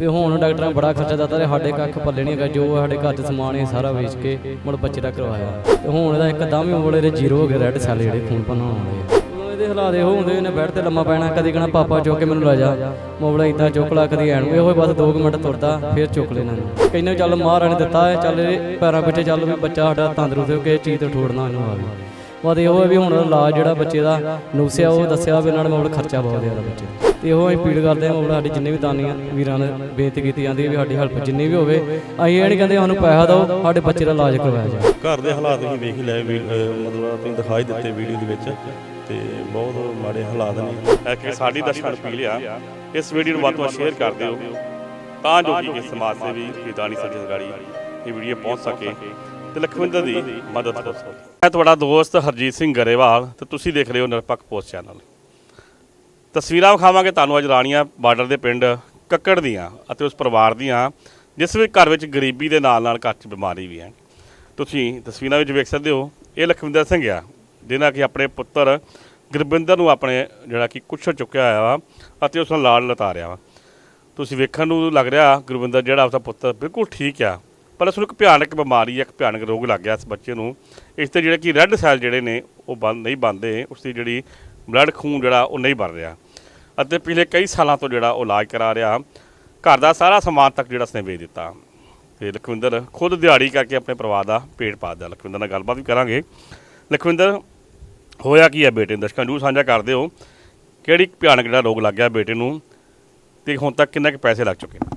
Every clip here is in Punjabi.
ਤੇ ਹੁਣ ਡਾਕਟਰਾਂ ਨੇ ਬੜਾ ਖਰਚਾ ਦਿੱਤਾ ਤੇ ਸਾਡੇ ਕੱਖ ਪੱਲੇ ਨਹੀਂ ਹੈਗਾ, ਜੋ ਸਾਡੇ ਘਰ 'ਚ ਸਮਾਨ ਹੈ ਸਾਰਾ ਵੇਚ ਕੇ ਮੁੜ ਬੱਚੇ ਦਾ ਕਰਵਾਇਆ। ਤੇ ਹੁਣ ਇਹਦਾ ਇੱਕਦਮ ਹੀ ਬੜੇ ਦੇ ਜ਼ੀਰੋ ਹੋ ਗਏ ਰੈੱਡ ਸੈੱਲ ਜਿਹੜੇ ਖੂਨ ਬਣਾਉਣ ਵਾਲੇ ਆ। ਹਾਲਾਤ ਇਹੋ ਹੁੰਦੇ, ਇਹਨੇ ਬੈੱਡ ਤੇ ਲੰਮਾ ਪੈਣਾ, ਕਦੀ ਕਹਣਾ ਪਾਪਾ ਚੁੱਕ ਕੇ ਮੈਨੂੰ ਲੈ ਜਾ। ਮੋਬਲਾ ਇਦਾਂ ਚੁੱਕ ਲਾ, ਕਦੀ ਐਣ ਇਹੋ ਹੀ ਬਸ 2 ਮਿੰਟ ਤੁਰਦਾ, ਫਿਰ ਚੁੱਕ ਲੈਣਾ ਇਹਨੂੰ। ਕਹਿੰਦੇ ਚੱਲ ਮਹਾਰਾਜ ਦਿੱਤਾ ਹੈ ਚੱਲ ਇਹ ਪੈਰਾਂ ਪਿੱਛੇ ਚੱਲ ਵੀ ਬੱਚਾ ਸਾਡਾ ਤੰਦਰੁਸਤ ਹੋ ਕੇ ਇਹ ਚੀਜ਼ ਤੋਂ ਠੋੜਨਾ ਇਹਨੂੰ ਆਵੇ ਬਸ ਇਹੋ ਹੈ ਵੀ ਹੁਣ ਇਲਾਜ ਜਿਹੜਾ ਬੱਚੇ ਦਾ ਨੁਕਸਿਆ, ਉਹ ਦੱਸਿਆ ਵੀ ਇਹਨਾਂ ਨੇ ਮਤਲਬ ਖਰਚਾ ਬਹੁਤ ਜ਼ਿਆਦਾ ਬੱਚੇ ਤੇ। ਇਹੋ ਅਸੀਂ ਅਪੀਲ ਕਰਦੇ ਹਾਂ ਮਤਲਬ ਸਾਡੀ ਜਿੰਨੇ ਵੀ ਦਾਨੀਆਂ ਵੀਰਾਂ ਨੇ ਬੇਨਤੀ ਕੀਤੀ ਜਾਂਦੀ ਹੈ ਵੀ ਸਾਡੀ ਹੈਲਪ ਜਿੰਨੀ ਵੀ ਹੋਵੇ ਅਸੀਂ ਇਹ ਨਹੀਂ ਕਹਿੰਦੇ ਸਾਨੂੰ ਪੈਸਾ ਦਿਓ ਸਾਡੇ ਬੱਚੇ ਦਾ ਇਲਾਜ ਕਰਵਾਇਆ ਜਾਵੇ। ਘਰ ਦੇ ਹਾਲਾਤ ਵੇਖ ਹੀ ਲਏ ਵੀ ਅਹ ਮਤਲਬ ਤੁਸੀਂ ਦਿਖਾਈ ਦਿੱਤੇ ਵੀਡੀਓ ਦੇ ਵਿੱਚ ਤੇ ਬਹੁਤ ਮਾੜੇ ਹਾਲਾਤ ਨੇ। ਕਿ ਸਾਡੀ ਦਰਸ਼ਕਾਂ ਅਪੀਲ ਆ ਇਸ ਵੀਡੀਓ ਨੂੰ ਵੱਧ ਤੋਂ ਸ਼ੇਅਰ ਕਰ ਦਿਓ। ਤਾਂ ਜੋ ਕਿ ਇਸ ਸਮਾਜ ਸੇਵੀ ਸੰਜੇ ਗਾੜੀ ਇਹ ਵੀਡੀਓ ਪਹੁੰਚ ਸਕੇ ਤੇ ਲਖਵਿੰਦਰ ਦੀ ਮਦਦ ਹੋ ਸਕੇ। ਮੈਂ ਤੁਹਾਡਾ ਦੋਸਤ ਹਰਜੀਤ ਸਿੰਘ ਗਰੇਵਾਲ ਤੇ ਤੁਸੀਂ ਦੇਖ ਰਹੇ ਹੋ ਨਿਰਪੱਖ ਪੋਸਟ ਚੈਨਲ। ਤਸਵੀਰਾਂ ਵਿਖਾਵਾਂਗੇ ਤੁਹਾਨੂੰ ਅੱਜ ਰਾਣੀਆਂ ਬਾਰਡਰ ਦੇ ਪਿੰਡ ਕੱਕੜ ਦੀਆਂ ਅਤੇ ਉਸ ਪਰਿਵਾਰ ਦੀਆਂ, ਜਿਸ ਵਿੱਚ ਘਰ ਵਿੱਚ ਗਰੀਬੀ ਦੇ ਨਾਲ ਨਾਲ ਘਰ 'ਚ ਬਿਮਾਰੀ ਵੀ ਹੈ। ਤੁਸੀਂ ਤਸਵੀਰਾਂ ਵਿੱਚ ਵੇਖ ਸਕਦੇ ਹੋ, ਇਹ ਲਖਵਿੰਦਰ ਸਿੰਘ ਆ ਜਿਹਨਾਂ ਕਿ ਆਪਣੇ ਪੁੱਤਰ ਗੁਰਬਿੰਦਰ ਨੂੰ ਆਪਣੇ ਜਿਹੜਾ ਕਿ ਕੁਛੜ ਚੁੱਕਿਆ ਹੋਇਆ ਵਾ ਅਤੇ ਉਸ ਨਾਲ ਲਾੜ ਲਤਾਰਿਆ ਵਾ। ਤੁਸੀਂ ਵੇਖਣ ਨੂੰ ਲੱਗ ਰਿਹਾ ਗੁਰਬਿੰਦਰ ਜਿਹੜਾ ਆਪਦਾ ਪੁੱਤਰ ਬਿਲਕੁਲ ਠੀਕ ਆ, ਪਰ ਉਸ ਨੂੰ ਇੱਕ ਭਿਆਨਕ ਬਿਮਾਰੀ, ਇੱਕ ਭਿਆਨਕ ਰੋਗ ਲੱਗ ਗਿਆ ਇਸ ਬੱਚੇ ਨੂੰ। ਇਸ ਤੇ ਜਿਹੜੇ ਕਿ ਰੈੱਡ ਸੈੱਲ ਜਿਹੜੇ ਨੇ, ਉਹ ਬੰਦ ਨਹੀਂ ਬੰਦੇ ਉਸ ਦੀ ਜਿਹੜੀ ਬਲੱਡ ਖੂਨ ਜਿਹੜਾ ਉਹ ਨਹੀਂ ਬਣ ਰਿਹਾ। ਅਤੇ ਪਿਛਲੇ ਕਈ ਸਾਲਾਂ ਤੋਂ ਜਿਹੜਾ ਉਹ ਇਲਾਜ ਕਰਾ ਰਿਹਾ। ਘਰ ਦਾ ਸਾਰਾ ਸਮਾਨ ਤੱਕ ਜਿਹੜਾ ਉਸਨੇ ਵੇਚ ਦਿੱਤਾ। ਤੇ ਲਖਵਿੰਦਰ ਖੁਦ ਦਿਹਾੜੀ ਕਰਕੇ ਆਪਣੇ ਪਰਿਵਾਰ ਦਾ ਪੇਟ ਪਾਲਦਾ। ਲਖਵਿੰਦਰ ਨਾਲ ਗੱਲਬਾਤ ਵੀ ਕਰਾਂਗੇ। ਲਖਵਿੰਦਰ, ਹੋਇਆ ਕੀ ਹੈ ਬੇਟੇ ਨੂੰ? ਦਰਸ਼ਕਾਂ ਨੂੰ ਸਾਂਝਾ ਕਰਦੇ ਹੋ ਕਿਹੜੀ ਭਿਆਨਕ ਜਿਹੜਾ ਰੋਗ ਲੱਗ ਗਿਆ ਬੇਟੇ ਨੂੰ? ਤੇ ਹੁਣ ਤੱਕ ਕਿੰਨੇ ਕੁ ਪੈਸੇ ਲੱਗ ਚੁੱਕੇ ਨੇ?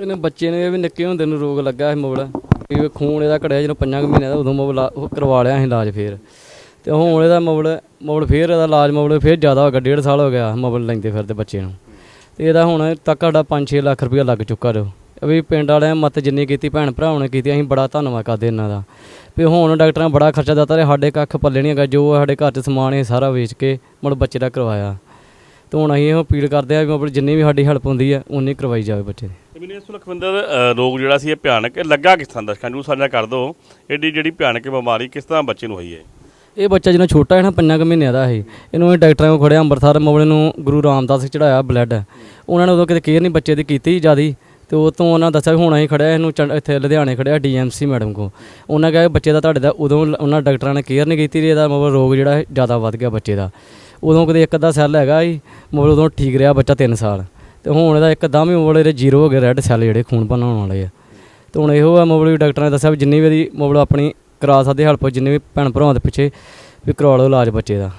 ਇਹਨੇ ਬੱਚੇ ਨੇ ਵੀ ਨਿੱਕੇ ਹੁੰਦੇ ਨੂੰ ਰੋਗ ਲੱਗਾ ਸੀ ਮੋਬਲ ਇਹ ਖੂਨ ਇਹਦਾ ਘੜਿਆ ਜਦੋਂ ਪੰਜਾਂ ਕੁ ਮਹੀਨੇ ਦਾ ਉਦੋਂ ਮੋਬਲ ਉਹ ਕਰਵਾ ਲਿਆ ਸੀ ਇਲਾਜ ਫੇਰ। ਤੇ ਹੁਣ ਇਹਦਾ ਮੋਬਲ ਮੋਬਲ ਫੇਰ ਇਹਦਾ ਇਲਾਜ ਮੋਬਲ ਫੇਰ ਜ਼ਿਆਦਾ ਹੋ ਗਿਆ, ਡੇਢ ਸਾਲ ਹੋ ਗਿਆ ਮੋਬਲ ਲੈਂਦੇ ਫਿਰਦੇ ਬੱਚੇ ਨੂੰ। ਤੇ ਇਹਦਾ ਹੁਣ ਤੱਕ ਸਾਡਾ 5-6 ਲੱਖ ਰੁਪਇਆ ਲੱਗ ਚੁੱਕਾ ਜੋ ਵੀ ਪਿੰਡ ਵਾਲਿਆਂ ਮਤ ਜਿੰਨੀ ਕੀਤੀ, ਭੈਣ ਭਰਾਵਾਂ ਨੇ ਕੀਤੀ, ਅਸੀਂ ਬੜਾ ਧੰਨਵਾਦ ਕਰਦੇ ਇਹਨਾਂ ਦਾ। ਵੀ ਹੁਣ ਡਾਕਟਰਾਂ ਬੜਾ ਖਰਚਾ ਦਿੱਤਾ ਤੇ ਸਾਡੇ ਕੱਖ ਪੱਲੇ ਨਹੀਂ ਹੈਗਾ, ਜੋ ਸਾਡੇ ਘਰ 'ਚ ਸਮਾਨ ਹੈ ਸਾਰਾ ਵੇਚ ਕੇ ਮਤਲਬ ਬੱਚੇ ਦਾ ਕਰਵਾਇਆ। ਤੇ ਹੁਣ ਅਸੀਂ ਇਹ ਅਪੀਲ ਕਰਦੇ ਆ ਵੀ ਮਤਲਬ ਜਿੰਨੀ ਵੀ ਸਾਡੀ ਹੈਲਪ ਹੁੰਦੀ ਹੈ ਉਨੀ ਕਰਵਾਈ ਜਾਵੇ ਬੱਚੇ ਦੀ। ਤੇ ਮੈਨੂੰ ਇਸ ਲਖਵਿੰਦਰ ਰੋਗ ਜਿਹੜਾ ਸੀ ਇਹ ਭਿਆਨਕ ਲੱਗਾ ਕਿਸ ਤਰ੍ਹਾਂ? ਦਰਸ਼ਕਾਂ ਨੂੰ ਸਾਂਝਾ ਕਰ ਦਿਓ ਐਡੀ ਜਿਹੜੀ ਭਿਆਨਕ ਬਿਮਾਰੀ ਕਿਸ ਤਰ੍ਹਾਂ ਬੱਚੇ ਨੂੰ ਹੋਈ ਹੈ? ਇਹ ਬੱਚਾ ਜਦੋਂ ਛੋਟਾ ਹੈ ਨਾ, ਪੰਜਾਂ ਕੁ ਮਹੀਨਿਆਂ ਦਾ ਇਹ। ਇਹਨੂੰ ਇਹ ਡਾਕਟਰਾਂ ਕੋਲ ਖੜਿਆ, ਅੰਮ੍ਰਿਤਸਰ ਮੋਬਲੇ ਨੂੰ ਗੁਰੂ ਰਾਮਦਾਸ ਚੜਾਇਆ ਬਲੱਡ ਉਹਨਾਂ ਨੇ ਉਦੋਂ ਕਿਤੇ ਕੇਅਰ ਨਹੀਂ ਬੱਚੇ ਦੀ ਕੀਤੀ ਜਿਆਦੀ। ਤੇ ਉਹ ਤੋਂ ਉਹਨਾਂ ਦੱਸਿਆ ਵੀ ਹੁਣ ਅਸੀਂ ਖੜਿਆ, ਇਹਨੂੰ ਚੰਡ- ਇੱਥੇ ਲੁਧਿਆਣੇ ਖੜਿਆ ਡੀਐਮਸੀ ਮੈਡਮ ਕੋ ਉਹਨਾਂ ਕਿਹਾ ਬੱਚੇ ਦਾ ਤੁਹਾਡੇ ਦਾ, ਉਦੋਂ ਉਹਨਾਂ ਡਾਕਟਰਾਂ ਨੇ ਕੇਅਰ ਨਹੀਂ ਕੀਤੀ ਤੇ ਇਹਦਾ ਮਤਲਬ ਰੋਗ ਜਿਹੜਾ ਜ਼ਿਆਦਾ ਵੱਧ ਗਿਆ ਬੱਚੇ ਦਾ। ਉਦੋਂ ਕਦੇ ਇੱਕ ਅੱਧਾ ਸੈੱਲ ਹੈਗਾ ਸੀ, ਮਤਲਬ ਉਦੋਂ ਠੀਕ ਰਿਹਾ ਬੱਚਾ 3 ਸਾਲ। ਤੇ ਹੁਣ ਇਹਦਾ ਇੱਕਦਮ ਹੀ ਮਤਲਬ ਇਹਦੇ ਜ਼ੀਰੋ ਹੋ ਗਏ ਰੈੱਡ ਸੈੱਲ ਜਿਹੜੇ ਖੂਨ ਬਣਾਉਣ ਵਾਲੇ ਆ। ਤੇ ਹੁਣ ਇਹੋ ਆ ਮਤਲਬ ਵੀ ਡਾਕਟਰਾਂ ਨੇ ਦੱਸਿਆ ਵੀ ਜਿੰਨੀ ਵੀ ਇਹਦੀ ਮਤਲਬ ਆਪਣੀ ਕਰਾ ਸਕਦੇ ਹੈਲਪ ਜਿੰਨੇ ਵੀ ਭੈਣ ਭਰਾਵਾਂ ਦੇ ਪਿੱਛੇ ਵੀ ਕਰਵਾ ਲਓ ਇਲਾਜ ਬੱਚੇ ਦਾ।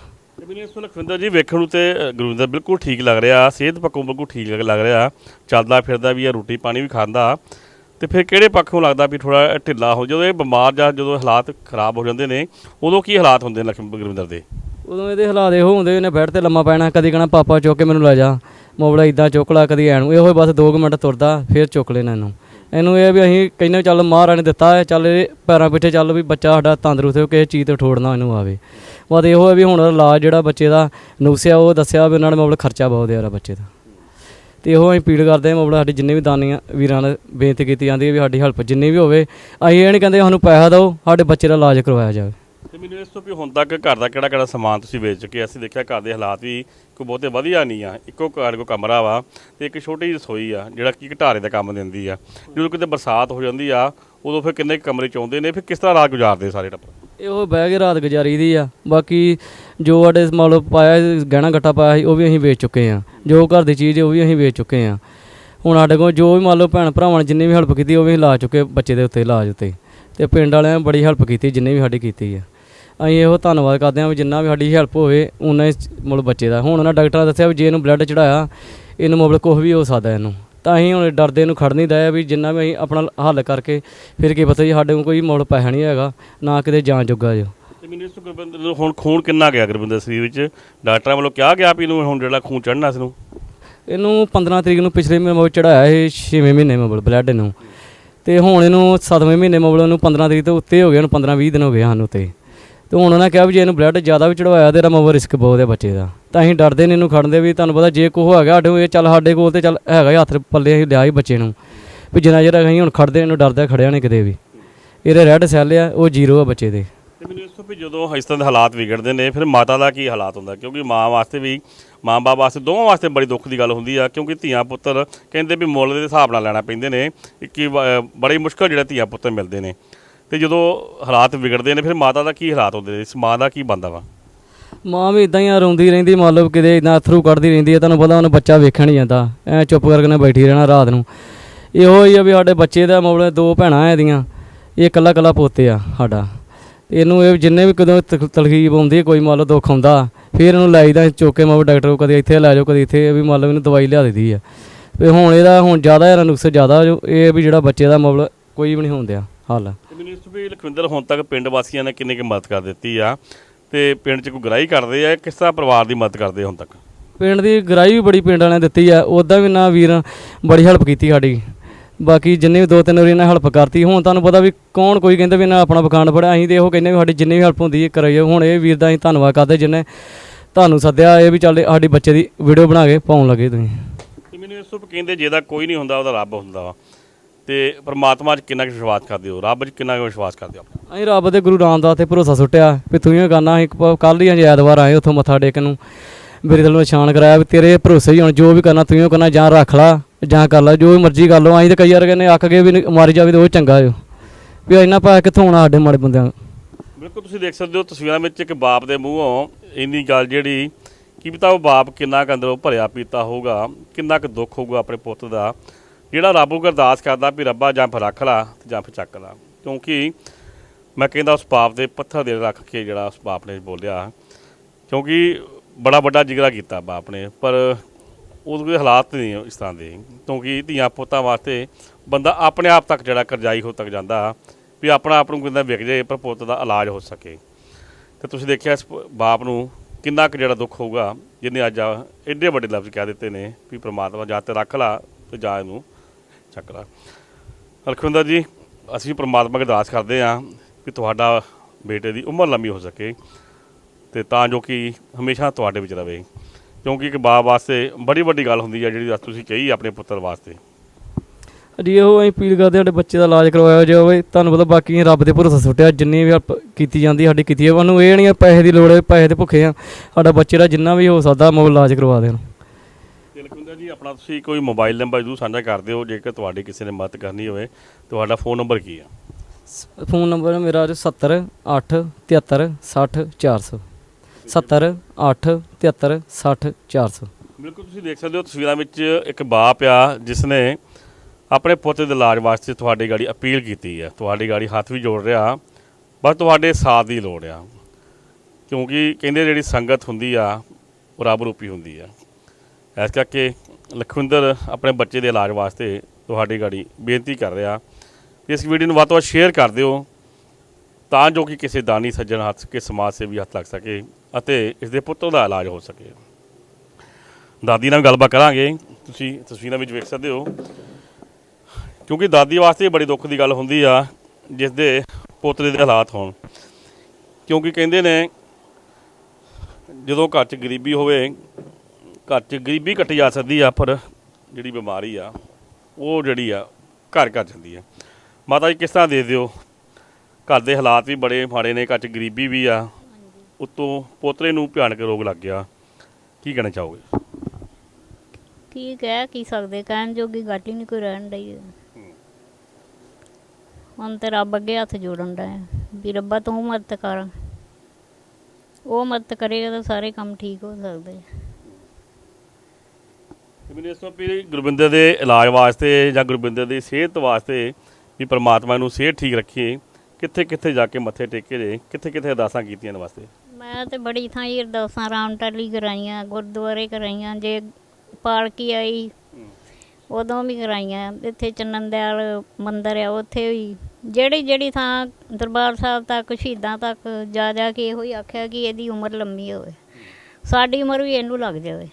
ਇਸ ਲਖਵਿੰਦਰ ਜੀ ਵੇਖਣ ਨੂੰ ਤੇ ਗੁਰਵਿੰਦਰ ਬਿਲਕੁਲ ਠੀਕ ਲੱਗ ਰਿਹਾ ਸਿਹਤ ਪੱਖੋਂ ਬਿਲਕੁਲ ਠੀਕ ਲੱਗ- ਰਿਹਾ ਚੱਲਦਾ ਫਿਰਦਾ ਵੀ ਆ ਰੋਟੀ ਪਾਣੀ ਵੀ ਖਾਂਦਾ। ਤੇ ਫਿਰ ਕਿਹੜੇ ਪੱਖੋਂ ਲੱਗਦਾ ਵੀ ਥੋੜਾ ਢਿੱਲਾ ਹੋ ਜਦੋਂ ਇਹ ਬਿਮਾਰ ਜਾਂ ਜਦੋਂ ਹਾਲਾਤ ਖਰਾਬ ਹੋ ਜਾਂਦੇ ਨੇ ਉਦੋਂ ਕੀ ਹਾਲਾਤ ਹੁੰਦੇ ਨੇ ਲਖਵਿੰਦਰ ਗੁਰਵਿੰਦਰ ਦੇ? ਉਦੋਂ ਇਹਦੇ ਹਾਲਾਤ ਇਹੋ ਹੁੰਦੇ ਇਹਨੇ ਬੈੱਡ ਤੇ ਲੰਮਾ ਪੈਣਾ ਕਦੀ ਕਹਣਾ ਪਾਪਾ ਚੁੱਕ ਕੇ ਮੈਨੂੰ ਲੈ ਜਾ ਮੋਬਲਾ ਇਦਾਂ ਚੁੱਕ ਲਾ ਕਦੀ ਐਣ ਇਹੋ ਬਸ 2 ਮਿੰਟ ਤੁਰਦਾ ਫਿਰ ਚੁੱਕ ਲੈਣਾ ਇਹਨੂੰ। ਇਹਨੂੰ ਇਹ ਵੀ ਅਸੀਂ ਕਹਿੰਦੇ ਚੱਲ ਮਹਾਰਾਜ ਨੇ ਦਿੱਤਾ ਹੈ, ਚੱਲ ਇਹ ਪੈਰਾਂ ਪਿੱਛੇ ਚੱਲ ਵੀ ਬੱਚਾ ਸਾਡਾ ਤੰਦਰੁਸਤ ਹੋ ਕਿਸੇ ਚੀਜ਼ ਤੋਂ ਠੋੜਨਾ ਇਹਨੂੰ ਆਵੇ। ਬਸ ਇਹੋ ਹੈ ਵੀ ਹੁਣ ਇਲਾਜ ਜਿਹੜਾ ਬੱਚੇ ਦਾ ਨੁਕਸਿਆ ਉਹ ਦੱਸਿਆ ਵੀ ਉਹਨਾਂ ਨੇ ਮਤਲਬ ਖਰਚਾ ਬਹੁਤ ਜ਼ਿਆਦਾ ਬੱਚੇ ਦਾ। ਤੇ ਇਹੋ ਅਸੀਂ ਅਪੀਲ ਕਰਦੇ ਹਾਂ ਮਤਲਬ ਸਾਡੀ ਜਿੰਨੇ ਵੀ ਦਾਨੀਆਂ, ਵੀਰਾਂ ਨੇ ਬੇਨਤੀ ਕੀਤੀ ਜਾਂਦੀ ਹੈ ਵੀ ਸਾਡੀ ਹੈਲਪ ਜਿੰਨੀ ਵੀ ਹੋਵੇ, ਅਸੀਂ ਇਹ ਨਹੀਂ ਕਹਿੰਦੇ ਸਾਨੂੰ ਪੈਸਾ ਦਿਓ, ਸਾਡੇ ਬੱਚੇ ਦਾ ਇਲਾਜ ਕਰਵਾਇਆ ਜਾਵੇ। ਤੇ ਮੈਨੂੰ ਇਸ ਤੋਂ ਵੀ ਹੁਣ ਤੱਕ ਘਰ ਦਾ ਕਿਹੜਾ ਕਿਹੜਾ ਸਮਾਨ ਤੁਸੀਂ ਵੇਚ ਚੁੱਕੇ ਅਸੀਂ ਦੇਖਿਆ ਘਰ ਦੇ ਹਾਲਾਤ ਵੀ ਕੋਈ ਬਹੁਤੇ ਵਧੀਆ ਨਹੀਂ ਆ। ਇੱਕੋ ਘਰ ਕੋ ਕਮਰਾ ਵਾ ਤੇ ਇੱਕ ਛੋਟੀ ਜਿਹੀ ਰਸੋਈ ਆ ਜਿਹੜਾ ਕਿ ਘਟਾਰੇ ਦਾ ਕੰਮ ਦਿੰਦੀ ਆ। ਜਦੋਂ ਕਿਤੇ ਬਰਸਾਤ ਹੋ ਜਾਂਦੀ ਆ ਉਦੋਂ ਫਿਰ ਕਿੰਨੇ ਕੁ ਕਮਰੇ ਚ ਆਉਂਦੇ ਨੇ ਫਿਰ ਕਿਸ ਤਰ੍ਹਾਂ ਰਾਤ ਗੁਜ਼ਾਰਦੇ ਸਾਰੇ ਟੱਬਰ? ਇਹੋ ਬਹਿ ਕੇ ਰਾਤ ਗੁਜ਼ਾਰੀ ਦੀ ਆ। ਬਾਕੀ ਜੋ ਸਾਡੇ ਮੰਨ ਲਓ ਪਾਇਆ ਸੀ, ਗਹਿਣਾ ਗੱਟਾ ਪਾਇਆ ਸੀ ਉਹ ਵੀ ਅਸੀਂ ਵੇਚ ਚੁੱਕੇ ਆ। ਜੋ ਘਰ ਦੀ ਚੀਜ਼ ਉਹ ਵੀ ਅਸੀਂ ਵੇਚ ਚੁੱਕੇ ਆ। ਹੁਣ ਸਾਡੇ ਕੋਲ ਜੋ ਵੀ ਮੰਨ ਲਓ ਭੈਣ ਭਰਾਵਾਂ ਨੇ ਜਿੰਨੀ ਵੀ ਹੈਲਪ ਕੀਤੀ ਉਹ ਵੀ ਅਸੀਂ ਲਾ ਚੁੱਕੇ ਬੱਚੇ ਦੇ ਉੱਤੇ ਇਲਾਜ ਉੱਤੇ। ਤੇ ਪਿੰਡ ਵਾਲਿਆਂ ਨੇ ਬੜੀ ਹੈਲਪ ਕੀਤੀ ਜਿੰਨੇ ਵੀ ਸਾਡੀ ਕੀਤੀ ਆ। ਅਸੀਂ ਇਹੋ ਧੰਨਵਾਦ ਕਰਦੇ ਹਾਂ ਵੀ ਜਿੰਨਾ ਵੀ ਸਾਡੀ ਹੈਲਪ ਹੋਵੇ ਉਹਨਾਂ ਮਤਲਬ ਬੱਚੇ ਦਾ। ਹੁਣ ਉਹਨਾਂ ਡਾਕਟਰਾਂ ਦੱਸਿਆ ਵੀ ਜੇ ਇਹਨੂੰ ਬਲੱਡ ਚੜਾਇਆ ਇਹਨੂੰ ਮਤਲਬ ਕੁਝ ਵੀ ਹੋ ਸਕਦਾ ਇਹਨੂੰ। ਤਾਂ ਅਸੀਂ ਹੁਣ ਡਰਦੇ ਨੂੰ ਖੜ ਨਹੀਂ ਦਇਆ ਵੀ ਜਿੰਨਾ ਵੀ ਅਸੀਂ ਆਪਣਾ ਹੱਲ ਕਰਕੇ ਫਿਰ ਕੀ ਪਤਾ ਜੀ ਸਾਡੇ ਕੋਲ ਕੋਈ ਮੁੱਲ ਪੈਸਾ ਨਹੀਂ ਹੈਗਾ ਨਾ ਕਿਤੇ ਜਾਨ ਜੋਗਾ ਜੋ। ਤੇ ਮੈਨੂੰ ਇਸ ਤੋਂ ਗੁਰਬਿੰਦਰ ਨੂੰ ਹੁਣ ਖੂਨ ਕਿੰਨਾ ਗਿਆ ਗੁਰਬਿੰਦਰ ਸਰੀਰ ਵਿੱਚ? ਡਾਕਟਰਾਂ ਵੱਲੋਂ ਕਿਹਾ ਗਿਆ ਵੀ ਇਹਨੂੰ ਹੁਣ ਜਿਹੜਾ ਖੂਨ ਚੜਨਾ ਇਸ ਨੂੰ? ਇਹਨੂੰ 15 ਤਰੀਕ ਨੂੰ ਪਿਛਲੇ ਮਹੀਨੇ ਮੋਬਲ ਚੜਾਇਆ ਇਹ 6ਵੇਂ ਮਹੀਨੇ ਮੋਬਲ ਬਲੱਡ ਨੂੰ। ਤੇ ਹੁਣ ਇਹਨੂੰ 7ਵੇਂ ਮਹੀਨੇ ਮੋਬਲ ਨੂੰ 15 ਤਰੀਕ ਤੋਂ ਉੱਤੇ ਹੋ ਗਿਆ ਹੁਣ 15 20 ਦਿਨ ਹੋ ਗਏ ਸਾਨੂੰ ਤੇ ਤੇ ਹੁਣ ਉਹਨਾਂ ਕਿਹਾ ਵੀ ਜੇ ਇਹਨੂੰ ਬਲੱਡ ਜ਼ਿਆਦਾ ਵੀ ਚੜਵਾਇਆ ਤੇ ਇਹਦਾ ਮੋਬਲ ਰਿਸਕ ਬਹੁਤ ਹੈ ਬੱਚੇ ਦਾ। ਤਾਂ ਅਸੀਂ ਡਰਦੇ ਨੇ ਇਹਨੂੰ ਖੜਦੇ ਵੀ ਤੁਹਾਨੂੰ ਪਤਾ ਜੇ ਕੋ ਹੈਗਾ ਸਾਡੇ ਇਹ ਚੱਲ ਸਾਡੇ ਕੋਲ ਤੇ ਚੱਲ ਹੈਗਾ ਹੀ ਹੱਥ ਪੱਲੇ ਅਸੀਂ ਲਿਆ ਹੀ ਬੱਚੇ ਨੂੰ। ਵੀ ਜਿੰਨਾ ਚਿਰ ਅਸੀਂ ਹੁਣ ਖੜਦੇ ਇਹਨੂੰ ਡਰਦੇ ਖੜਿਆ ਨਹੀਂ ਕਿਤੇ ਵੀ। ਇਹਦੇ ਰੈੱਡ ਸੈੱਲ ਆ, ਉਹ ਜ਼ੀਰੋ ਆ ਬੱਚੇ ਦੇ। ਤੇ ਮੈਨੂੰ ਇਸ ਤੋਂ ਵੀ ਜਦੋਂ ਇਸ ਤਰ੍ਹਾਂ ਦੇ ਹਾਲਾਤ ਵਿਗੜਦੇ ਨੇ, ਫਿਰ ਮਾਤਾ ਦਾ ਕੀ ਹਾਲਾਤ ਹੁੰਦਾ? ਕਿਉਂਕਿ ਮਾਂ ਵਾਸਤੇ ਵੀ, ਮਾਂ-ਬਾਪ ਵਾਸਤੇ, ਦੋਵਾਂ ਵਾਸਤੇ ਬੜੀ ਦੁੱਖ ਦੀ ਗੱਲ ਹੁੰਦੀ ਆ, ਕਿਉਂਕਿ ਧੀਆਂ ਪੁੱਤਰ ਕਹਿੰਦੇ ਵੀ ਮੁੱਲ ਦੇ ਹਿਸਾਬ ਨਾਲ ਲੈਣਾ ਪੈਂਦੇ ਨੇ। ਕਿ ਬੜੀ ਮੁਸ਼ਕਲ ਜਿਹੜੇ ਧੀਆਂ ਪੁੱਤਰ ਮਿਲਦੇ ਨੇ। ਤੇ ਜਦੋਂ ਹਾਲਾਤ ਵਿਗੜਦੇ ਨੇ ਫਿਰ ਮਾਤਾ ਦਾ ਕੀ ਹਾਲਾਤ ਹੁੰਦੇ ਨੇ? ਇਸ ਮਾਂ ਦਾ ਕੀ ਬੰਦਾ ਵਾ? ਮਾਂ ਵੀ ਇਦਾਂ ਹੀ ਆ ਰੋਂਦੀ ਰਹਿੰਦੀ ਮੰਨ ਲਓ ਕਿਤੇ ਇਦਾਂ ਅਥਰੂ ਕੱਢਦੀ ਰਹਿੰਦੀ ਹੈ ਤੁਹਾਨੂੰ ਪਤਾ ਉਹਨੂੰ ਬੱਚਾ ਵੇਖਣ ਨਹੀਂ ਜਾਂਦਾ। ਐ ਚੁੱਪ ਕਰਕੇ ਨਾ ਬੈਠੀ ਰਹਿਣਾ ਰਾਤ ਨੂੰ। ਇਹੋ ਹੀ ਆ ਵੀ ਸਾਡੇ ਬੱਚੇ ਦਾ ਮੌਲੇ ਦੋ ਭੈਣਾਂ ਇਹਦੀਆਂ। ਇਹ ਇਕੱਲਾ ਇਕੱਲਾ ਪੋਤੇ ਆ ਸਾਡਾ। ਇਹਨੂੰ ਇਹ ਜਿੰਨੇ ਵੀ ਕਦੋਂ ਤਕ- ਤਕਲੀਫ ਆਉਂਦੀ ਹੈ, ਕੋਈ ਮੰਨ ਲਓ ਦੁੱਖ ਹੁੰਦਾ ਫਿਰ ਇਹਨੂੰ ਲਾਈਦਾ ਚੁੱਕ ਕੇ ਮਾਂ ਡਾਕਟਰ ਕੋਲ ਕਦੇ ਇੱਥੇ ਲੈ ਜਾਓ ਕਦੇ ਇੱਥੇ ਵੀ ਮੰਨ ਲਓ ਇਹਨੂੰ ਦਵਾਈ ਲਿਆ ਦਿੱਤੀ ਆ। ਤੇ ਹੁਣ ਇਹਦਾ ਹੁਣ ਜ਼ਿਆਦਾ ਇਹਦਾ ਨੁਕਸ ਜ਼ਿਆਦਾ ਜੋ ਇਹ ਵੀ ਜਿਹੜਾ ਬੱਚੇ ਦਾ ਮਤਲਬ ਕੋਈ ਵੀ ਨਹੀਂ ਹੁੰਦਿਆ ਹੱਲ। ਤੋਂ ਵੀ ਲਖਵਿੰਦਰ ਹੁਣ ਤੱਕ ਪਿੰਡ ਵਾਸੀਆਂ ਨੇ ਕਿੰਨੇ ਕਿ ਮਦਦ ਕਰ ਦਿੱਤੀ ਆ? ਤੇ ਪਿੰਡ 'ਚ ਕੋਈ ਗ੍ਰਾਹੀ ਕਰਦੇ ਆ ਕਿਸ ਤਰ੍ਹਾਂ ਪਰਿਵਾਰ ਦੀ ਮਦਦ ਕਰਦੇ ਹੁਣ ਤੱਕ? ਪਿੰਡ ਦੀ ਗਰਾਈ ਵੀ ਬੜੀ ਪਿੰਡ ਵਾਲਿਆਂ ਨੇ ਦਿੱਤੀ ਆ। ਉਦਾਂ ਵੀ ਨਾ ਵੀਰ ਬੜੀ ਹੈਲਪ ਕੀਤੀ ਸਾਡੀ। ਬਾਕੀ ਜਿੰਨੇ ਵੀ ਦੋ ਤਿੰਨ ਵਾਰੀ ਇਹਨਾਂ ਹੈਲਪ ਕਰਤੀ ਹੁਣ ਤੁਹਾਨੂੰ ਪਤਾ ਵੀ ਕੌਣ ਕੋਈ ਕਹਿੰਦਾ ਵੀ ਇਹਨਾਂ ਆਪਣਾ ਬਖਾਨ ਫੜਿਆ। ਅਸੀਂ ਤੇ ਇਹੋ ਕਹਿੰਦੇ ਵੀ ਸਾਡੀ ਜਿੰਨੀ ਵੀ ਹੈਲਪ ਹੁੰਦੀ ਹੈ ਕਰਾਈਓ। ਹੁਣ ਇਹ ਵੀਰ ਦਾ ਅਸੀਂ ਧੰਨਵਾਦ ਕਰਦੇ ਜਿੰਨੇ ਤੁਹਾਨੂੰ ਸੱਦਿਆ। ਇਹ ਵੀ ਚੱਲ ਸਾਡੀ ਬੱਚੇ ਦੀ ਵੀਡੀਓ ਬਣਾ ਕੇ ਪਾਉਣ ਲੱਗੇ ਤੁਸੀਂ। ਮੈਨੂੰ ਇਸ ਤੋਂ ਕਹਿੰਦੇ ਜਿਹਦਾ ਕੋਈ ਨਹੀਂ ਹੁੰਦਾ ਉਹਦਾ ਰੱਬ ਹੁੰਦਾ ਵਾ। ਤੇ ਪਰਮਾਤਮਾ 'ਚ ਕਿੰਨਾ ਕੁ ਵਿਸ਼ਵਾਸ ਕਰਦੇ ਹੋ? ਰੱਬ 'ਚ ਕਿੰਨਾ ਕੁ ਵਿਸ਼ਵਾਸ ਕਰਦੇ ਹੋ ਆਪਣਾ? ਅਸੀਂ ਰੱਬ ਦੇ ਗੁਰੂ ਰਾਮਦਾਸ ਤੇ ਭਰੋਸਾ ਸੁੱਟਿਆ ਵੀ ਤੂੰ ਹੀ ਕਰਨਾ ਅਸੀਂ ਕੱਲ ਹੀ ਅੱਜ ਐਤਵਾਰ ਆਏ ਉੱਥੋਂ ਮੱਥਾ ਟੇਕਣ ਨੂੰ। ਮੇਰੇ ਦਿਲ ਨੂੰ ਨਿਸ਼ਾਨ ਕਰਾਇਆ ਵੀ ਤੇਰੇ ਭਰੋਸੇ ਹੀ ਹੁਣ ਜੋ ਵੀ ਕਰਨਾ ਤੂੰ ਹੀ ਕਰਨਾ ਜਾਂ ਰੱਖ ਲਾ ਜਾਂ ਕਰ ਲਾ ਜੋ ਵੀ ਮਰਜ਼ੀ ਕਰ ਲਓ। ਅਸੀਂ ਤਾਂ ਕਈ ਵਾਰ ਕਹਿੰਦੇ ਅੱਕ ਗਏ ਵੀ ਮਾਰੀ ਜਾਵੇ ਤਾਂ ਉਹ ਚੰਗਾ ਜੋ ਵੀ ਇੰਨਾ ਪਾ ਕਿੱਥੋਂ ਆਉਣਾ ਸਾਡੇ ਮਾੜੇ ਬੰਦਿਆਂ ਬਿਲਕੁਲ ਤੁਸੀਂ ਦੇਖ ਸਕਦੇ ਹੋ ਤਸਵੀਰਾਂ ਵਿੱਚ ਇੱਕ ਬਾਪ ਦੇ ਮੂੰਹੋਂ ਇੰਨੀ ਗੱਲ ਜਿਹੜੀ ਕੀ ਪਤਾ ਉਹ ਬਾਪ ਕਿੰਨਾ ਕੁ ਅੰਦਰੋਂ ਭਰਿਆ ਪੀਤਾ ਹੋਊਗਾ ਕਿੰਨਾ ਕੁ ਦੁੱਖ ਹੋਊਗਾ ਆਪਣੇ ਪੁੱਤ ਦਾ। ਜਿਹੜਾ ਰੱਬ ਨੂੰ ਅਰਦਾਸ ਕਰਦਾ ਵੀ ਰੱਬਾ ਜਾਂ ਫਿਰ ਰੱਖ ਲਾ ਤੇ ਜਾਂ ਫਿਰ ਚੱਕ ਲਾ। ਕਿਉਂਕਿ ਮੈਂ ਕਹਿੰਦਾ ਉਸ ਬਾਪ ਦੇ ਪੱਥਰ ਦੇ ਰੱਖ ਕੇ ਜਿਹੜਾ ਉਸ ਬਾਪ ਨੇ ਬੋਲਿਆ। ਕਿਉਂਕਿ ਬੜਾ ਵੱਡਾ ਜਿਗਰਾ ਕੀਤਾ ਬਾਪ ਨੇ, ਪਰ ਉਹਦੇ ਹਾਲਾਤ ਨਹੀਂ ਇਸ ਤਰ੍ਹਾਂ ਦੇ। ਕਿਉਂਕਿ ਧੀਆਂ ਪੁੱਤਾਂ ਵਾਸਤੇ ਬੰਦਾ ਆਪਣੇ ਆਪ ਤੱਕ ਜਿਹੜਾ ਕਰਜ਼ਾਈ ਹੋ ਤੱਕ ਜਾਂਦਾ, ਵੀ ਆਪਣਾ ਆਪ ਨੂੰ ਕਹਿੰਦਾ ਵਿਕ ਜਾਏ ਪਰ ਪੁੱਤ ਦਾ ਇਲਾਜ ਹੋ ਸਕੇ। ਤੇ ਤੁਸੀਂ ਦੇਖਿਆ ਇਸ ਬਾਪ ਨੂੰ ਕਿੰਨਾ ਕੁ ਜਿਹੜਾ ਦੁੱਖ ਹੋਊਗਾ ਜਿਹਨੇ ਅੱਜ ਆ ਐਡੇ ਵੱਡੇ ਲਫ਼ਜ਼ ਕਹਿ ਦਿੱਤੇ ਨੇ ਵੀ ਪ੍ਰਮਾਤਮਾ ਜਾਂ ਤੇ ਰੱਖ ਲਾ ਤੇ ਜਾਂ ਇਹਨੂੰ ਚੱਕ ਲਖਵਿੰਦਰ ਜੀ, ਅਸੀਂ ਪ੍ਰਮਾਤਮਾ ਅੱਗੇ ਅਰਦਾਸ ਕਰਦੇ ਹਾਂ ਕਿ ਤੁਹਾਡਾ ਬੇਟੇ ਦੀ ਉਮਰ ਲੰਮੀ ਹੋ ਸਕੇ ਤੇ ਤਾਂ ਜੋ ਕਿ ਹਮੇਸ਼ਾ ਤੁਹਾਡੇ ਵਿੱਚ ਰਵੇ। ਕਿਉਂਕਿ ਇੱਕ ਬਾਪ ਵਾਸਤੇ ਬੜੀ ਵੱਡੀ ਗੱਲ ਹੁੰਦੀ ਹੈ ਜਿਹੜੀ ਤੁਸੀਂ ਕਹੀ ਆਪਣੇ ਪੁੱਤਰ ਵਾਸਤੇ। ਜੀ ਉਹ ਅਸੀਂ ਅਪੀਲ ਕਰਦੇ ਸਾਡੇ ਬੱਚੇ ਦਾ ਇਲਾਜ ਕਰਵਾਇਆ ਜਾਵੇ। ਤੁਹਾਨੂੰ ਪਤਾ ਬਾਕੀ ਰੱਬ ਦੇ ਭਰੋਸਾ ਸੁੱਟਿਆ, ਜਿੰਨੀ ਵੀ help ਕੀਤੀ ਜਾਂਦੀ ਸਾਡੀ ਕੀਤੀ ਹੈ ਸਾਨੂੰ ਇਹ ਨਹੀਂ ਹੈ ਪੈਸੇ ਦੀ ਲੋੜ ਹੈ ਪੈਸੇ ਦੇ ਭੁੱਖੇ ਆ। ਸਾਡਾ ਬੱਚੇ ਦਾ ਜਿੰਨਾ ਵੀ ਹੋ ਸਕਦਾ ਮੁੱਲ ਇਲਾਜ ਕਰਵਾ ਦੇਣ। ਲਖਵਿੰਦਰ ਜੀ ਆਪਣਾ ਤੁਸੀਂ ਕੋਈ ਮੋਬਾਈਲ ਨੰਬਰ ਜਰੂਰ ਸਾਂਝਾ ਕਰ ਦਿਓ ਜੇਕਰ ਤੁਹਾਡੀ ਕਿਸੇ ਨੇ ਮਦਦ ਕਰਨੀ ਹੋਵੇ। ਤੁਹਾਡਾ ਫੋਨ ਨੰਬਰ ਕੀ ਹੈ? ਫੋਨ ਨੰਬਰ ਮੇਰਾ 70 8 73 60 400 70 8 73 60 400 ਬਿਲਕੁਲ ਤੁਸੀਂ ਦੇਖ ਸਕਦੇ ਹੋ ਤਸਵੀਰਾਂ ਵਿੱਚ ਇੱਕ ਬਾਪ ਆ ਜਿਸ ਨੇ ਆਪਣੇ ਪੁੱਤ ਦੇ ਇਲਾਜ ਵਾਸਤੇ ਤੁਹਾਡੀ ਗਾੜੀ ਅਪੀਲ ਕੀਤੀ ਹੈ। ਤੁਹਾਡੀ ਗਾੜੀ ਹੱਥ ਵੀ ਜੋੜ ਰਿਹਾ ਬਸ ਤੁਹਾਡੇ ਸਾਥ ਦੀ ਲੋੜ ਆ। ਕਿਉਂਕਿ ਕਹਿੰਦੇ ਜਿਹੜੀ ਸੰਗਤ ਹੁੰਦੀ ਆ ਉਹ ਰੱਬ ਰੂਪੀ ਹੁੰਦੀ ਆ। ਇਸ ਕਰਕੇ ਲਖਵਿੰਦਰ ਆਪਣੇ ਬੱਚੇ ਦੇ ਇਲਾਜ ਵਾਸਤੇ ਤੁਹਾਡੀ ਗਾੜੀ ਬੇਨਤੀ ਕਰ ਰਿਹਾ। ਇਸ ਵੀਡੀਓ ਨੂੰ ਵੱਧ ਤੋਂ ਵੱਧ ਸ਼ੇਅਰ ਕਰ ਦਿਓ ਤਾਂ ਜੋ ਕਿ ਕਿਸੇ ਦਾਨੀ ਸੱਜਣ ਹੱਥ ਕੇ ਸਮਾਜ ਸੇਵੀ ਹੱਥ ਲੱਗ ਸਕੇ ਅਤੇ ਇਸ ਦੇ ਪੁੱਤਰ ਦਾ ਇਲਾਜ ਹੋ ਸਕੇ। ਦਾਦੀ ਨਾਲ ਗੱਲਬਾਤ ਕਰਾਂਗੇ। ਤੁਸੀਂ ਤਸਵੀਰਾਂ ਵਿੱਚ ਵੇਖ ਸਕਦੇ ਹੋ। ਕਿਉਂਕਿ ਦਾਦੀ ਵਾਸਤੇ ਬੜੀ ਦੁੱਖ ਦੀ ਗੱਲ ਹੁੰਦੀ ਆ ਜਿਸ ਦੇ ਪੋਤਰੇ ਦੇ ਹਾਲਾਤ ਹੋਣ। ਕਿਉਂਕਿ ਕਹਿੰਦੇ ਨੇ ਜਦੋਂ ਘਰ 'ਚ ਗਰੀਬੀ ਹੋਵੇ ਘਰ 'ਚ ਗਰੀਬੀ ਕੱਟੀ ਜਾ ਸਕਦੀ ਆ ਪਰ ਜਿਹੜੀ ਬਿਮਾਰੀ ਆ ਉਹ ਜਿਹੜੀ ਆ ਘਰ ਘਰ ਜਾਂਦੀ ਆ। ਮਾਤਾ ਜੀ ਕਿਸ ਤਰ੍ਹਾਂ ਦੇ ਦਿਓ? ਘਰ ਦੇ ਹਾਲਾਤ ਵੀ ਬੜੇ ਮਾੜੇ ਨੇ ਘਰ 'ਚ ਗਰੀਬੀ ਵੀ ਆ। ਉਤੋਂ ਪੋਤਰੇ ਨੂੰ ਭਿਆਨਕ ਰੋਗ ਲੱਗ ਗਿਆ। ਕੀ ਕਹਿਣਾ ਚਾਹੋਗੇ? ਕੀ ਕਹਿ ਕੀ ਸਕਦੇ ਕਹਿਣ ਜੋਗੀ ਗੱਲ ਹੀ ਨਹੀਂ ਕੋਈ ਰਹਿਣ ਡਈ। ਹੁਣ ਤੇ ਰੱਬ ਅੱਗੇ ਹੱਥ ਜੋੜਨ ਦਾ ਵੀ ਰੱਬਾ ਤੂੰ ਮਦਦ ਕਰ। ਉਹ ਮਦਦ ਕਰੇਗਾ ਤਾਂ ਸਾਰੇ ਕੰਮ ਠੀਕ ਹੋ ਸਕਦੇ। ਮੈਨੂੰ ਇਸ ਤੋਂ ਵੀ ਗੁਰਬਿੰਦਰ ਦੇ ਇਲਾਜ ਵਾਸਤੇ ਜਾਂ ਗੁਰਬਿੰਦਰ ਦੀ ਸਿਹਤ ਵਾਸਤੇ ਵੀ ਪ੍ਰਮਾਤਮਾ ਨੂੰ ਸਿਹਤ ਠੀਕ ਰੱਖੀਏ ਕਿੱਥੇ ਕਿੱਥੇ ਜਾ ਕੇ ਮੱਥੇ ਟੇਕੇ ਜੇ ਕਿੱਥੇ ਕਿੱਥੇ ਅਰਦਾਸਾਂ ਕੀਤੀਆਂ ਨੇ ਵਾਸਤੇ? ਮੈਂ ਤੇ ਬੜੀ ਥਾਂ ਹੀ ਅਰਦਾਸਾਂ ਰਾਮ ਟਾਲੀ ਕਰਾਈਆਂ, ਗੁਰਦੁਆਰੇ ਕਰਾਈਆਂ, ਜੇ ਪਾਲਕੀ ਆਈ, ਉਦੋਂ ਵੀ ਕਰਾਈਆਂ। ਇੱਥੇ ਚੰਨਨ ਦਿਆਲ ਮੰਦਿਰ ਆ, ਉੱਥੇ ਵੀ ਜਿਹੜੀ ਜਿਹੜੀ ਥਾਂ ਦਰਬਾਰ ਸਾਹਿਬ ਤੱਕ, ਸ਼ਹੀਦਾਂ ਤੱਕ ਜਾ ਜਾ ਕੇ ਇਹੋ ਹੀ ਆਖਿਆ ਕਿ ਇਹਦੀ ਉਮਰ ਲੰਮੀ ਹੋਵੇ। ਸਾਡੀ ਉਮਰ ਵੀ ਇਹਨੂੰ ਲੱਗ ਜਾਵੇ।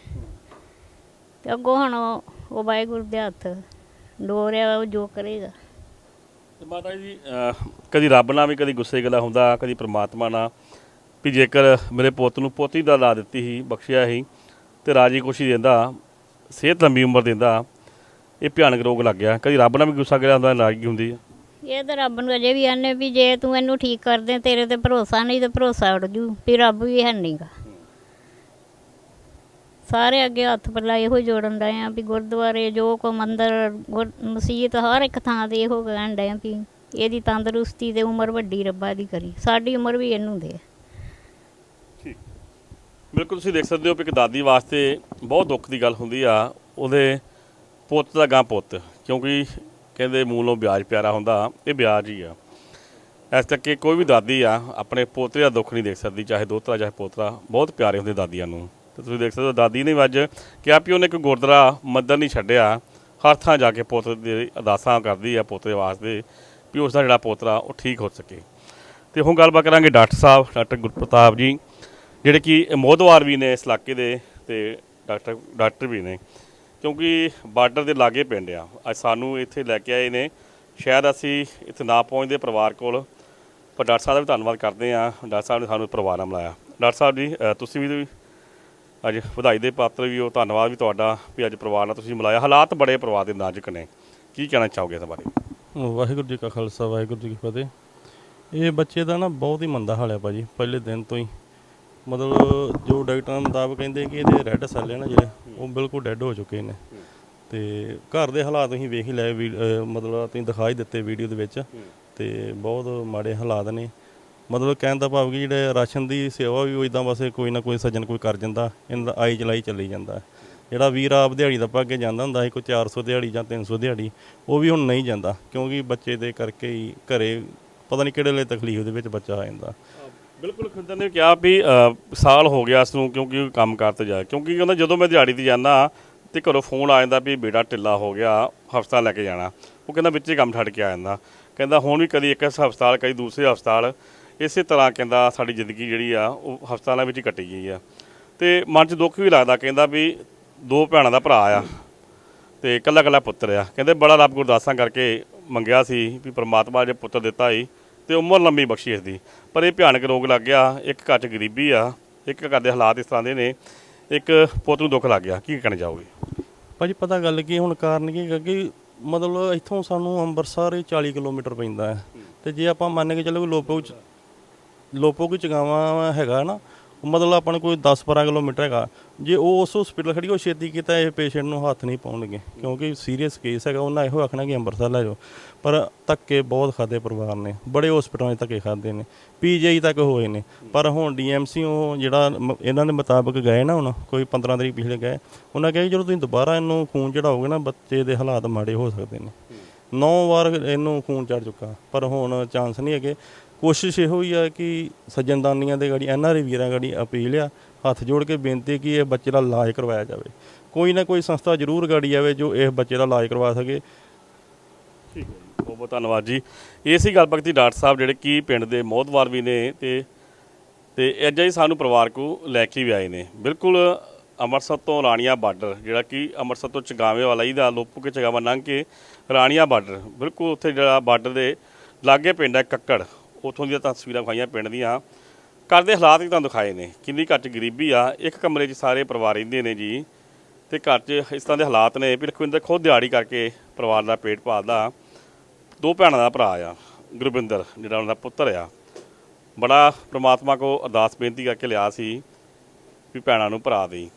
ਤੇ ਅੱਗੋਂ ਹੁਣ ਉਹ ਉਹ ਵਾਹਿਗੁਰੂ ਦੇ ਹੱਥ ਡੋਰਿਆ ਉਹ ਜੋ ਕਰੇਗਾ। ਤੇ ਮਾਤਾ ਜੀ ਅਹ, ਕਦੀ ਰੱਬ ਨਾਲ ਵੀ ਕਦੀ ਗੁੱਸੇ ਗਲਾ ਹੁੰਦਾ ਕਦੀ ਪ੍ਰਮਾਤਮਾ ਨਾਲ। ਵੀ ਜੇਕਰ ਮੇਰੇ ਪੁੱਤ ਨੂੰ ਪੋਤੀ ਦਾ ਲਾ ਦਿੱਤੀ ਸੀ ਬਖਸ਼ਿਆ ਸੀ ਤੇ ਰਾਜੀ ਖੁਸ਼ੀ ਦਿੰਦਾ ਸਿਹਤ ਲੰਬੀ ਉਮਰ ਦਿੰਦਾ ਇਹ ਭਿਆਨਕ ਰੋਗ ਲੱਗ ਗਿਆ। ਕਦੀ ਰੱਬ ਨਾਲ ਵੀ ਗੁੱਸਾ ਗਿਲਾ ਹੁੰਦਾ ਨਾਰਾਜ਼ਗੀ ਹੁੰਦੀ ਹੈ ਇਹ ਤਾਂ ਰੱਬ ਨੂੰ ਅਜੇ ਵੀ ਆਨੇ ਵੀ ਜੇ ਤੂੰ ਇਹਨੂੰ ਠੀਕ ਕਰ ਦੇ ਤੇਰੇ ਤੇ ਭਰੋਸਾ ਨਹੀਂ ਤੇ ਭਰੋਸਾ ਉੱਡ ਜੂ ਵੀ ਰੱਬ ਵੀ ਹੈ ਨਹੀਂਗਾ ਸਾਰੇ ਅੱਗੇ ਹੱਥ ਪੱਲਾ ਇਹੋ ਹੀ ਜੋੜਨ ਡਏ ਆ ਵੀ ਗੁਰਦੁਆਰੇ ਜੋ ਕੋ ਮੰਦਰ ਮਸੀਤ ਹਰ ਇੱਕ ਥਾਂ ਤੇ ਇਹੋ ਕਹਿਣ ਡਏ ਆ ਵੀ ਇਹਦੀ ਤੰਦਰੁਸਤੀ ਤੇ ਉਮਰ ਵੱਡੀ ਰੱਬਾ ਦੀ ਕਰੀ। ਸਾਡੀ ਉਮਰ ਵੀ ਇਹਨੂੰ ਦੇ। ਬਿਲਕੁਲ ਤੁਸੀਂ ਦੇਖ ਸਕਦੇ ਹੋ ਕਿ ਦਾਦੀ ਵਾਸਤੇ ਬਹੁਤ ਦੁੱਖ ਦੀ ਗੱਲ ਹੁੰਦੀ ਆ, ਉਹਦੇ ਪੁੱਤ ਦਾ ਗਾਂ ਪੁੱਤ, ਕਿਉਂਕਿ ਕਹਿੰਦੇ ਮੂਲੋਂ ਵਿਆਜ ਪਿਆਰਾ ਹੁੰਦਾ, ਇਹ ਵਿਆਜ ਹੀ ਆ। ਇਸ ਕਰਕੇ ਕੋਈ ਵੀ ਦਾਦੀ ਆ, ਆਪਣੇ ਪੋਤਰੇ ਦਾ ਦੁੱਖ ਨਹੀਂ ਦੇਖ ਸਕਦੀ, ਚਾਹੇ ਦੋਤਰਾ, ਚਾਹੇ ਪੋਤਰਾ, ਬਹੁਤ ਪਿਆਰੇ ਹੁੰਦੇ ਦਾਦੀਆਂ ਨੂੰ। ਤੇ ਤੁਸੀਂ ਦੇਖ ਸਕਦੇ ਹੋ, ਦਾਦੀ ਨੇ ਵੀ ਅੱਜ ਕਿਹਾ ਵੀ ਉਹਨੇ ਇੱਕ ਗੁਰਦੁਆਰਾ ਮੰਦਰ ਨਹੀਂ ਛੱਡਿਆ। ਹਰ ਥਾਂ ਜਾ ਕੇ ਪੁੱਤ ਦੀ ਅਰਦਾਸਾਂ ਕਰਦੀ ਆ ਪੋਤੇ ਵਾਸਤੇ ਵੀ ਉਸ ਦਾ ਜਿਹੜਾ ਪੋਤਰਾ ਉਹ ਠੀਕ ਹੋ ਸਕੇ। ਤੇ ਹੁਣ ਗੱਲਬਾਤ ਕਰਾਂਗੇ ਡਾਕਟਰ ਸਾਹਿਬ, ਡਾਕਟਰ ਗੁਰਪ੍ਰਤਾਪ ਜੀ, ਜਿਹੜੇ ਕਿ ਮੋਦਵਾਰ ਵੀ ਨੇ ਇਸ ਇਲਾਕੇ ਦੇ ਤੇ ਡਾਕਟਰ ਡਾਕਟਰ ਵੀ ਨੇ। ਕਿਉਂਕਿ ਬਾਰਡਰ ਦੇ ਲਾਗੇ ਪਿੰਡ ਆ। ਅੱਜ ਸਾਨੂੰ ਇੱਥੇ ਲੈ ਕੇ ਆਏ ਨੇ। ਸ਼ਾਇਦ ਅਸੀਂ ਇੱਥੇ ਨਾ ਪਹੁੰਚਦੇ ਪਰਿਵਾਰ ਕੋਲ, ਪਰ ਡਾਕਟਰ ਸਾਹਿਬ ਦਾ ਵੀ ਧੰਨਵਾਦ ਕਰਦੇ ਆ ਡਾਕਟਰ ਸਾਹਿਬ ਨੇ ਸਾਨੂੰ ਪਰਿਵਾਰ ਨਾਲ ਮਿਲਾਇਆ। ਡਾਕਟਰ ਸਾਹਿਬ ਜੀ ਤੁਸੀਂ ਵੀ ਅੱਜ ਵਧਾਈ ਦੇ ਪਾਤਰ ਵੀ ਹੋ, ਧੰਨਵਾਦ ਵੀ ਤੁਹਾਡਾ ਵੀ ਅੱਜ ਪਰਿਵਾਰ ਨਾਲ ਤੁਸੀਂ ਮਿਲਾਇਆ। ਹਾਲਾਤ ਬੜੇ ਪਰਿਵਾਰ ਦੇ ਨਾਜ਼ੁਕ ਨੇ। ਕੀ ਕਹਿਣਾ ਚਾਹੋਗੇ ਇਸ ਬਾਰੇ? ਵਾਹਿਗੁਰੂ ਜੀ ਕਾ ਖਾਲਸਾ, ਵਾਹਿਗੁਰੂ ਜੀ ਕੀ ਫਤਿਹ। ਇਹ ਬੱਚੇ ਦਾ ਨਾ ਬਹੁਤ ਹੀ ਮੰਦਾ ਹਾਲ ਹੈ ਭਾਜੀ, ਪਹਿਲੇ ਦਿਨ ਤੋਂ ਹੀ। ਮਤਲਬ ਜੋ ਡਾਕਟਰਾਂ ਮੁਤਾਬਕ ਕਹਿੰਦੇ ਕਿ ਇਹਦੇ ਰੈੱਡ ਸੈੱਲ ਹੈ ਨਾ ਜਿਹੜੇ, ਉਹ ਬਿਲਕੁਲ ਡੈੱਡ ਹੋ ਚੁੱਕੇ ਨੇ। ਤੇ ਘਰ ਦੇ ਹਾਲਾਤ ਤੁਸੀਂ ਵੇਖ ਹੀ ਲਏ ਵੀ- ਮਤਲਬ ਤੁਸੀਂ ਦਿਖਾਈ ਦਿੱਤੇ ਵੀਡੀਓ ਦੇ ਵਿੱਚ। ਤੇ ਬਹੁਤ ਮਾੜੇ ਹਾਲਾਤ ਨੇ। ਮਤਲਬ ਕਹਿਣ ਦਾ ਭਾਵ ਕਿ ਜਿਹੜੇ ਰਾਸ਼ਨ ਦੀ ਸੇਵਾ ਵੀ ਉਹ ਇਦਾਂ ਬਸ ਕੋਈ ਨਾ ਕੋਈ ਸੱਜਣ ਕੋਈ ਕਰ ਜਾਂਦਾ, ਇਹਨਾਂ ਦਾ ਆਈ ਚਲਾਈ ਚੱਲੀ ਜਾਂਦਾ। ਜਿਹੜਾ ਵੀਰ ਆਪ ਦਿਹਾੜੀ ਦਾ ਪਾ ਕੇ ਜਾਂਦਾ ਹੁੰਦਾ ਸੀ, ਕੋਈ 400 ਦਿਹਾੜੀ ਜਾਂ 300 ਦਿਹਾੜੀ, ਉਹ ਵੀ ਹੁਣ ਨਹੀਂ ਜਾਂਦਾ, ਕਿਉਂਕਿ ਬੱਚੇ ਦੇ ਕਰਕੇ ਹੀ ਘਰੇ ਪਤਾ ਨਹੀਂ ਕਿਹੜੇ ਲਈ ਤਕਲੀਫ ਦੇ ਵਿੱਚ ਬੱਚਾ ਆ ਜਾਂਦਾ। ਬਿਲਕੁਲ ਖਿੰਦਰ ਨੇ ਕਿਹਾ ਵੀ ਸਾਲ ਹੋ ਗਿਆ ਇਸ ਨੂੰ ਕਿਉਂਕਿ ਕੰਮ ਕਰ ਤੇ ਜਾ, ਕਿਉਂਕਿ ਕਹਿੰਦਾ ਜਦੋਂ ਮੈਂ ਦਿਹਾੜੀ ਤੇ ਜਾਂਦਾ ਤੇ ਘਰੋਂ ਫੋਨ ਆ ਜਾਂਦਾ ਵੀ ਬੇਟਾ ਢਿੱਲਾ ਹੋ ਗਿਆ, ਹਫਤਾ ਲੈ ਕੇ ਜਾਣਾ। ਉਹ ਕਹਿੰਦਾ ਵਿੱਚੇ ਕੰਮ ਛੱਡ ਕੇ ਆ ਜਾਂਦਾ। ਕਹਿੰਦਾ ਹੁਣ ਵੀ ਕਦੀ ਇੱਕ ਹਸਪਤਾਲ ਕਦੀ ਦੂਸਰੇ ਹਸਪਤਾਲ ਇਸੇ ਤਰ੍ਹਾਂ ਕਹਿੰਦਾ ਸਾਡੀ ਜ਼ਿੰਦਗੀ ਜਿਹੜੀ ਆ, ਉਹ ਹਸਪਤਾਲਾਂ ਵਿੱਚ ਹੀ ਕੱਟੀ ਗਈ ਆ। ਤੇ ਮਨ 'ਚ ਦੁੱਖ ਵੀ ਲੱਗਦਾ, ਕਹਿੰਦਾ ਵੀ ਦੋ ਭੈਣਾਂ ਦਾ ਭਰਾ ਆ ਤੇ ਇਕੱਲਾ ਇਕੱਲਾ ਪੁੱਤਰ ਆ। ਕਹਿੰਦੇ ਬੜਾ ਰੱਬ ਗੁਰਦਾਸਾਂ ਕਰਕੇ ਮੰਗਿਆ ਸੀ ਵੀ ਪ੍ਰਮਾਤਮਾ ਜੇ ਪੁੱਤਰ ਦਿੱਤਾ ਹੀ ਤੇ ਉਮਰ ਲੰਮੀ ਬਖਸ਼ੀ ਇਸ ਦੀ। ਪਰ ਇਹ ਭਿਆਨਕ ਰੋਗ ਲੱਗ ਗਿਆ, ਇੱਕ ਘਰ 'ਚ ਗਰੀਬੀ ਆ, ਇੱਕ ਘਰ ਦੇ ਹਾਲਾਤ ਇਸ ਤਰ੍ਹਾਂ ਦੇ ਨੇ, ਇੱਕ ਪੁੱਤ ਨੂੰ ਦੁੱਖ ਲੱਗ ਗਿਆ। ਕੀ ਕਹਿਣਾ ਚਾਹੋਗੇ? ਭਾਜੀ ਪਤਾ ਗੱਲ ਕੀ, ਹੁਣ ਕਾਰਨ ਕੀ ਹੈਗਾ ਕਿ ਮਤਲਬ ਇੱਥੋਂ ਸਾਨੂੰ ਅੰਮ੍ਰਿਤਸਰ ਹੀ 40 ਕਿਲੋਮੀਟਰ ਪੈਂਦਾ ਹੈ। ਤੇ ਜੇ ਆਪਾਂ ਮੰਨ ਕੇ ਚੱਲੋ ਲੋਪੋ ਲੋਪੋ ਕੀ ਚਗਾਵਾ ਹੈਗਾ ਨਾ ਉਹ ਮਤਲਬ ਆਪਾਂ ਨੂੰ ਕੋਈ 10 12 ਕਿਲੋਮੀਟਰ ਹੈਗਾ। ਜੇ ਉਹ ਉਸ ਹਸਪੀਟਲ ਖੜੀ ਉਹ ਛੇਤੀ ਕੀਤਾ ਇਹ ਪੇਸ਼ੈਂਟ ਨੂੰ ਹੱਥ ਨਹੀਂ ਪਾਉਣਗੇ। ਕਿਉਂਕਿ ਸੀਰੀਅਸ ਕੇਸ ਹੈਗਾ ਉਹਨਾਂ ਇਹੋ ਆਖਣਾ ਕਿ ਅੰਮ੍ਰਿਤਸਰ ਲੈ ਜਾਓ। ਪਰ ਧੱਕੇ ਬਹੁਤ ਖਾਦੇ ਪਰਿਵਾਰ ਨੇ। ਬੜੇ ਹਸਪੀਟਲਾਂ 'ਚ ਧੱਕੇ ਖਾਦੇ ਨੇ। ਪੀਜੀਆਈ ਤੱਕ ਹੋਏ ਨੇ। ਪਰ ਹੁਣ ਡੀਐਮਸੀ ਉਹ ਜਿਹੜਾ ਮ- ਇਹਨਾਂ ਦੇ ਮੁਤਾਬਕ ਗਏ ਨਾ ਹੁਣ ਕੋਈ 15 ਤਰੀਕ ਪਿਛਲੇ ਗਏ ਉਹਨਾਂ ਕਿਹਾ ਕਿ ਜਦੋਂ ਤੁਸੀਂ ਦੁਬਾਰਾ ਇਹਨੂੰ ਖੂਨ ਚੜਾਓਗੇ ਨਾ ਬੱਚੇ ਦੇ ਹਾਲਾਤ ਮਾੜੇ ਹੋ ਸਕਦੇ ਨੇ। ਨੌ ਵਾਰ ਇਹਨੂੰ ਖੂਨ ਚੜ ਚੁੱਕਾ। ਪਰ ਹੁਣ ਚਾਂਸ ਨਹੀਂ ਹੈਗੇ। ਕੋਸ਼ਿਸ਼ ਇਹੋ ਹੀ ਆ ਕਿ ਸੱਜਣਦਾਨੀਆਂ ਦੇ ਗਾੜੀ ਐਨਆਰਏ ਵੀਰਾਂ ਗਾੜੀ ਅਪੀਲ ਆ, ਹੱਥ ਜੋੜ ਕੇ ਬੇਨਤੀ ਕਿ ਇਹ ਬੱਚੇ ਦਾ ਇਲਾਜ ਕਰਵਾਇਆ ਜਾਵੇ। ਕੋਈ ਨਾ ਕੋਈ ਸੰਸਥਾ ਜ਼ਰੂਰ ਗਾੜੀ ਆਵੇ ਜੋ ਇਸ ਬੱਚੇ ਦਾ ਇਲਾਜ ਕਰਵਾ ਸਕੇ। ਠੀਕ ਹੈ ਬਹੁਤ ਬਹੁਤ ਧੰਨਵਾਦ ਜੀ। ਇਹ ਸੀ ਗੱਲਬਾਤ ਦੀ ਡਾਕਟਰ ਸਾਹਿਬ, ਜਿਹੜੇ ਕਿ ਪਿੰਡ ਦੇ ਮੋਹਤਵਾਰ ਵੀ ਨੇ ਤੇ ਤੇ ਅੱਜ ਹੀ ਸਾਨੂੰ ਪਰਿਵਾਰ ਕੋ ਲੈ ਕੇ ਵੀ ਆਏ ਨੇ। ਬਿਲਕੁਲ ਅੰਮ੍ਰਿਤਸਰ ਤੋਂ ਰਾਣੀਆਂ ਬਾਰਡਰ, ਜਿਹੜਾ ਕਿ ਅੰਮ੍ਰਿਤਸਰ ਤੋਂ ਚਗਾਵੇਂ ਵਾਲਾ ਹੀ ਦਾ ਲੋਪੂ ਕੇ ਚਗਾਵਾ ਲੰਘ ਕੇ ਰਾਣੀਆਂ ਬਾਰਡਰ, ਬਿਲਕੁਲ ਉੱਥੇ ਜਿਹੜਾ ਬਾਰਡਰ ਦੇ ਲਾਗੇ ਪਿੰਡ ਹੈ ਕੱਕੜ। ਉੱਥੋਂ ਦੀਆਂ ਤਸਵੀਰਾਂ ਵਿਖਾਈਆਂ ਪਿੰਡ ਦੀਆਂ। ਘਰ ਦੇ ਹਾਲਾਤ ਵੀ ਤੁਹਾਨੂੰ ਦਿਖਾਏ ਨੇ। ਕਿੰਨੀ ਘਰ 'ਚ ਗਰੀਬੀ ਆ। ਇੱਕ ਕਮਰੇ 'ਚ ਸਾਰੇ ਪਰਿਵਾਰ ਰਹਿੰਦੇ ਨੇ ਜੀ। ਤੇ ਘਰ 'ਚ ਇਸ ਤਰ੍ਹਾਂ ਦੇ ਹਾਲਾਤ ਨੇ ਵੀ ਲਖਵਿੰਦਰ ਖੁਦ ਦਿਹਾੜੀ ਕਰਕੇ ਪਰਿਵਾਰ ਦਾ ਪੇਟ ਪਾਲਦਾ ਦੋ ਭੈਣਾਂ ਦਾ ਭਰਾ ਆ, ਗੁਰਵਿੰਦਰ, ਜਿਹੜਾ ਉਹਨਾਂ ਦਾ ਪੁੱਤਰ ਆ। ਬੜਾ ਪ੍ਰਮਾਤਮਾ ਕੋ ਅਰਦਾਸ ਬੇਨਤੀ ਕਰਕੇ ਲਿਆ ਸੀ ਵੀ ਭੈਣਾਂ ਨੂੰ ਭਰਾ ਦੇ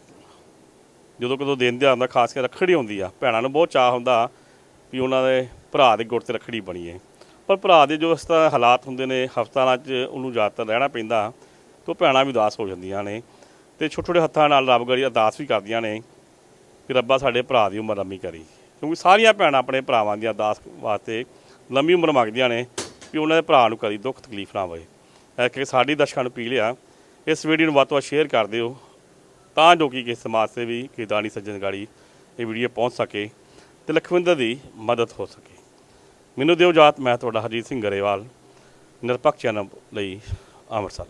ਜਦੋਂ ਕਦੋਂ ਦਿਨ ਦੇ ਆਉਂਦਾ ਖਾਸ ਕਰ ਰੱਖੜੀ ਹੁੰਦੀ ਆ, ਭੈਣਾਂ ਨੂੰ ਬਹੁਤ ਚਾਹ ਹੁੰਦਾ ਵੀ ਉਹਨਾਂ ਦੇ ਭਰਾ ਦੇ ਗੁੜ ਤੇ ਰੱਖੜੀ ਬਣੀਏ। ਪਰ ਭਰਾ ਦੇ ਜੋ ਇਸ ਤਰ੍ਹਾਂ ਹਾਲਾਤ ਹੁੰਦੇ ਨੇ ਹਸਪਤਾਲਾਂ 'ਚ ਉਹਨੂੰ ਜ਼ਿਆਦਾਤਰ ਰਹਿਣਾ ਪੈਂਦਾ ਤੇ ਉਹ ਭੈਣਾਂ ਵੀ ਉਦਾਸ ਹੋ ਜਾਂਦੀਆਂ ਨੇ ਤੇ ਛੋਟੇ ਛੋਟੇ ਹੱਥਾਂ ਨਾਲ ਰੱਬ ਗੜੀ ਅਰਦਾਸ ਵੀ ਕਰਦੀਆਂ ਨੇ ਕਿ ਰੱਬਾ ਸਾਡੇ ਭਰਾ ਦੀ ਉਮਰ ਲੰਮੀ ਕਰੀ। ਕਿਉਂਕਿ ਸਾਰੀਆਂ ਭੈਣਾਂ ਆਪਣੇ ਭਰਾਵਾਂ ਦੀ ਅਰਦਾਸ ਵਾਸਤੇ ਲੰਮੀ ਉਮਰ ਮੰਗਦੀਆਂ ਨੇ ਵੀ ਉਹਨਾਂ ਦੇ ਭਰਾ ਨੂੰ ਕਦੀ ਦੁੱਖ ਤਕਲੀਫ ਨਾ ਹੋਵੇ ਇਹ ਕਿ ਸਾਡੀ ਦਰਸ਼ਕਾਂ ਨੂੰ ਅਪੀਲ ਆ ਇਸ ਵੀਡੀਓ ਨੂੰ ਵੱਧ ਤੋਂ ਵੱਧ ਸ਼ੇਅਰ ਕਰ ਦਿਓ ਤਾਂ ਜੋ ਕਿ ਕਿਸੇ ਸਮਾਜ ਸੇਵੀ, ਕਿਸੇ ਦਾਨੀ ਸੱਜਣ ਗਾੜੀ ਇਹ ਵੀਡੀਓ ਪਹੁੰਚ ਸਕੇ ਤੇ ਲਖਵਿੰਦਰ ਦੀ ਮਦਦ ਹੋ ਸਕੇ। ਮੈਨੂੰ ਦਿਓ ਜਾਤ ਮੈਂ ਤੁਹਾਡਾ ਹਰਜੀਤ ਸਿੰਘ ਗਰੇਵਾਲ ਨਿਰਪੱਖ ਚੈਨਲ ਲਈ ਅੰਮ੍ਰਿਤਸਰ।